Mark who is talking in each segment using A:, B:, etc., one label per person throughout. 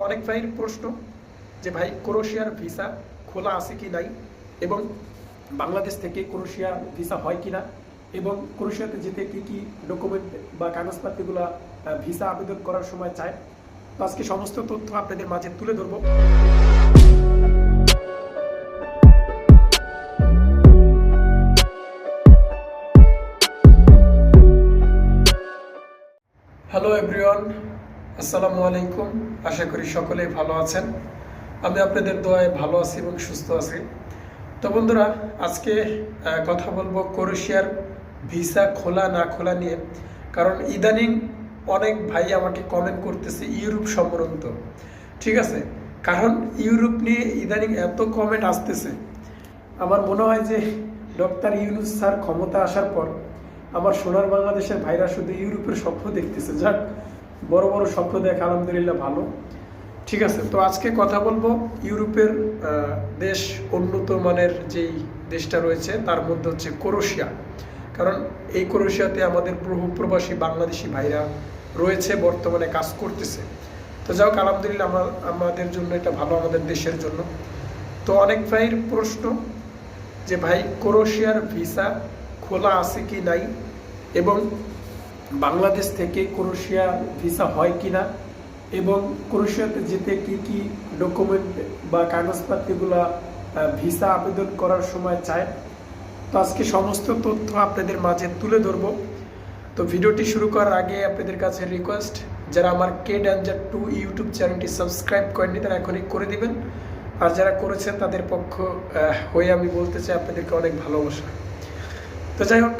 A: অনেক ভাইয়ের প্রশ্ন যে ভাই ক্রোশিয়ার ভিসা খোলা আছে কি নাই? এবং বাংলাদেশ থেকে ক্রোশিয়ার ভিসা হয় কি না? এবং ক্রোশিয়াতে যেতে কি কি ডকুমেন্ট বা কাগজপাতিগুলো ভিসা আবেদন করার সময় চায়? তো আজকে সমস্ত তথ্য আপনাদের মাঝে তুলে ধরবো। হ্যালো এভরিওয়ান আসসালামু আলাইকুম। আশা করি সকলেই ভালো আছেন। আমি আপনাদের দোয়ায় ভালো আছি এবং সুস্থ আছি। তো বন্ধুরা, আজকে কথা বলব ক্রোয়েশিয়ার ভিসা খোলা না খোলা নিয়ে। কারণ ইদানিং অনেক ভাই আমাকে কমেন্ট করতেছে ইউরোপ সম্বন্ধ। ঠিক আছে? কারণ ইউরোপ নিয়ে ইদানিং এত কমেন্ট আসতেছে। আমার মনে হয় যে ডক্টর ইউনুস স্যার ক্ষমতা আসার পর আমার সোনার বাংলাদেশের ভাইরা শুধু ইউরোপের স্বপ্ন দেখতেছে। যাক বড় বড় স্বপ্ন দেখে আলহামদুলিল্লাহ ভালো। ঠিক আছে, তো আজকে কথা বলব ইউরোপের দেশ উন্নত মানের যেই দেশটা রয়েছে, তার মধ্যে হচ্ছে ক্রোশিয়া। কারণ এই ক্রোশিয়াতে আমাদের বহু প্রবাসী বাংলাদেশি ভাইরা রয়েছে, বর্তমানে কাজ করতেছে। তো যাই হোক, আলহামদুলিল্লাহ আমার, আমাদের জন্য এটা ভালো, আমাদের দেশের জন্য। তো অনেক ভাইয়ের প্রশ্ন যে ভাই, ক্রোশিয়ার ভিসা খোলা আছে কি নাই? এবং বাংলাদেশ থেকে ক্রোশিয়ার ভিসা হয় কি না এবং ক্রোশিয়াতে যেতে কি কি ডকুমেন্ট বা কাগজপাতিগুলো ভিসা আবেদন করার সময় চায়? তো আজকে সমস্ত তথ্য আপনাদের মাঝে তুলে ধরবো। তো ভিডিওটি শুরু করার আগে আপনাদের কাছে রিকোয়েস্ট যারা আমার কে ড্যাঞ্জার টু ইউটিউব চ্যানেলটি সাবস্ক্রাইব করেননি, তারা এখনই করে দিবেন। আর যারা করেছেন, তাদের পক্ষ হয়ে আমি বলতে চাই আপনাদেরকে অনেক ভালোবাসা। তো যাই হোক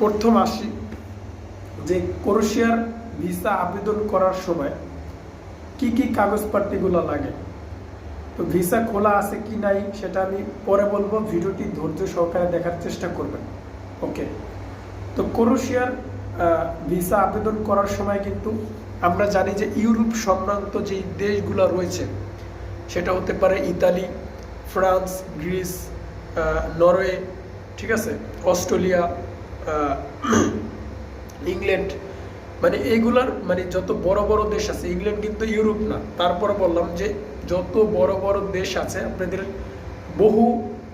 A: প্রথম আসি যে ক্রোশিয়ার ভিসা আবেদন করার সময় কি কি কাগজপত্রগুলো লাগে? তো ভিসা খোলা আছে কি নাই সেটা আমি পরে বলব। ভিডিওটি ধৈর্য সহকারে দেখার চেষ্টা করবেন। ওকে। তো ক্রোশিয়ার ভিসা আবেদন করার সময় কিন্তু আমরা জানি যে ইউরোপ সংক্রান্ত যে দেশগুলো রয়েছে, সেটা হতে পারে ইতালি, ফ্রান্স, গ্রিস নরওয়ে, ঠিক আছে? অস্ট্রেলিয়া ইংল্যান্ড মানে এইগুলার মানে যত বড় বড় দেশ আছে, ইংল্যান্ড কিন্তু ইউরোপ না, তারপরে বললাম যে যত বড় বড় দেশ আছে, আপনাদের বহু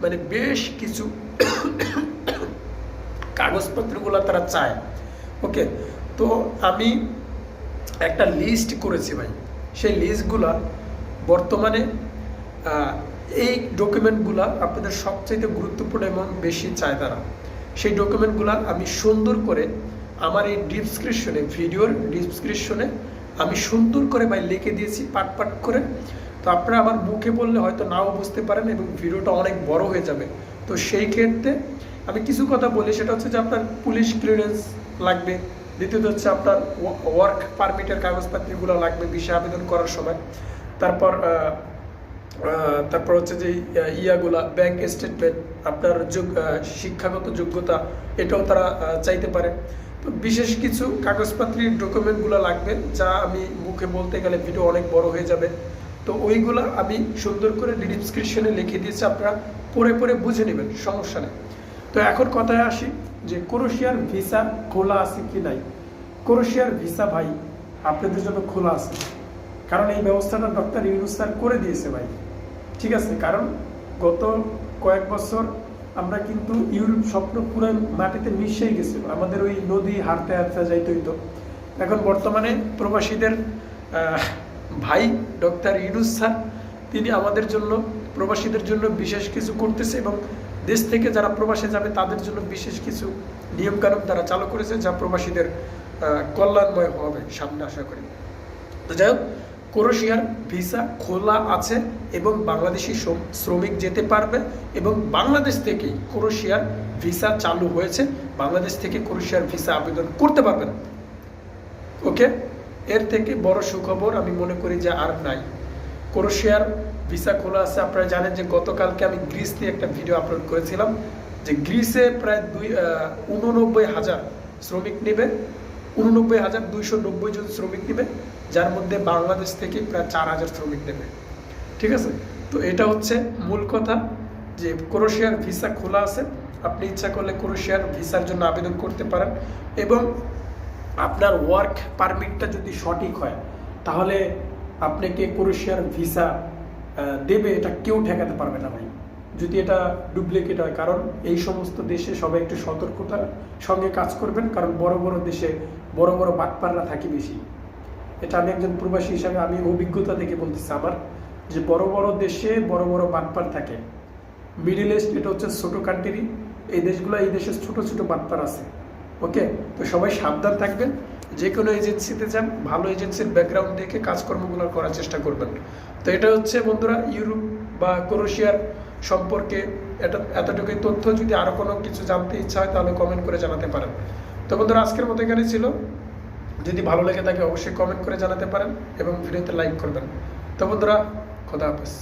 A: মানে বেশ কিছু কাগজপত্রগুলো তারা চায়, ওকে? তো আমি একটা লিস্ট করেছি ভাই, সেই লিস্টগুলা বর্তমানে এই ডকুমেন্টগুলা আপনাদের সবচাইতে গুরুত্বপূর্ণ এবং বেশি চায় তারা। সেই ডকুমেন্টগুলো আমি সুন্দর করে আমার এই ডিসক্রিপশনে ভিডিওর ডিসক্রিপশনে আমি সুন্দর করে ভাই লিখে দিয়েছি, পাট পাট করে। তো আপনারা আমার মুখে বললে হয়তো নাও বুঝতে পারেন এবং ভিডিওটা অনেক বড় হয়ে যাবে। তো সেই ক্ষেত্রে আমি কিছু কথা বলি, সেটা হচ্ছে যে আপনার পুলিশ ক্লিয়ারেন্স লাগবে। দ্বিতীয়ত হচ্ছে আপনার ওয়ার্ক পারমিটের কাগজপত্রগুলো লাগবে ভিসা আবেদন করার সময়। তারপর তারপর হচ্ছে যে ইয়াগুলা ব্যাংক স্টেটমেন্ট আপনার শিক্ষাগত যোগ্যতা, এটাও তারা চাইতে পারে। তো বিশেষ কিছু কাগজপত্রের ডকুমেন্টগুলো লাগবে, যা আমি মুখে বলতে গেলে ভিডিও অনেক বড় হয়ে যাবে। তো ওইগুলো আমি সুন্দর করে ডিসক্রিপশনে লিখে দিয়েছি, আপনারা পড়ে পড়ে বুঝে নেবেন, সমস্যা নেই। তো এখন কথায় আসি যে, ক্রোশিয়ার ভিসা খোলা আছে কি নাই? ক্রোশিয়ার ভিসা ভাই, আপনাদের জন্য খোলা আছে। কারণ এই ব্যবস্থাটা ডক্টর ইউনুস স্যার করে দিয়েছে ভাই। ঠিক আছে, কারণ গত কয়েক বছর আমরা কিন্তু ইউরোপ স্বপ্ন পুরো মাটিতে মিশিয়ে গেছিল। আমাদের ওই নদী হাঁটতে হাঁটতে যাইতে হইতো। এখন বর্তমানে প্রবাসীদের ভাই ডক্টর ইউনুস স্যার, তিনি আমাদের জন্য, প্রবাসীদের জন্য বিশেষ কিছু করতেছে এবং দেশ থেকে যারা প্রবাসে যাবে তাদের জন্য বিশেষ কিছু নিয়মকানুন তারা চালু করেছে যা প্রবাসীদের কল্যাণময় হবে সামনে আশা করি। তো যাই হোক ক্রোশিয়ার ভিসা খোলা আছে এবং বাংলাদেশি শ্রমিক যেতে পারবে এবং বাংলাদেশ থেকেই ক্রোশিয়ার ভিসা চালু হয়েছে। বাংলাদেশ থেকে ক্রোশিয়ার ভিসা আবেদন করতে পারবেন। ওকে? এর থেকে বড় সুখবর আমি মনে করি যে আর নাই। ক্রোশিয়ার ভিসা খোলা আছে। আপনারা জানেন যে গতকালকে আমি গ্রিস দিয়ে একটা ভিডিও আপলোড করেছিলাম যে গ্রিসে প্রায় দুই উননব্বই হাজার শ্রমিক নেবে। উননব্বই হাজার দুইশো নব্বই জন শ্রমিক নেবে, যার মধ্যে বাংলাদেশ থেকে প্রায় চার হাজার শ্রমিক নেবে। ঠিক আছে? তো এটা হচ্ছে মূল কথা যে ক্রোশিয়ার ভিসা খোলা আছে। আপনি ইচ্ছা করলে ক্রোশিয়ার ভিসার জন্য আবেদন করতে পারেন এবং আপনার ওয়ার্ক পারমিটটা যদি সঠিক হয়, তাহলে আপনাকে ক্রোশিয়ার ভিসা দেবে, এটা কেউ ঠেকাতে পারবে না ভাই। যদি এটা ডুপ্লিকেট হয়, কারণ এই সমস্ত দেশে সবাই একটু সতর্কতার সঙ্গে কাজ করবেন, কারণ বড় বড় দেশে বড় বড় বাটপাররা থাকে বেশি। এটা আমি একজন প্রবাসী হিসাবে আমি অভিজ্ঞতা থেকে বলতেছি আমার, যে বড় বড় দেশে বড় বড় বাটপার থাকে। মিডিল ইস্ট এটা হচ্ছে ছোট কান্ট্রি এই দেশগুলো, এই দেশের ছোট ছোট বাটপার আছে। ওকে তো সবাই সাবধান থাকবেন, যে কোনো এজেন্সিতে যান, ভালো এজেন্সির ব্যাকগ্রাউন্ড দেখে কাজকর্মগুলো করার চেষ্টা করবেন। তো এটা হচ্ছে বন্ধুরা, ইউরোপ বা ক্রোয়েশিয়ার সম্পর্কে এটা এতটুকুই তথ্য। যদি আরও কোনো কিছু জানতে ইচ্ছা হয়, তাহলে কমেন্ট করে জানাতে পারেন। তো বন্ধুরা, আজকের মতো এখানে ছিল। যদি ভালো লেগে তাকে অবশ্যই কমেন্ট করে জানাতে পারেন এবং ভিডিওতে লাইক করবেন। তো বন্ধুরা, খোদা হাফেজ।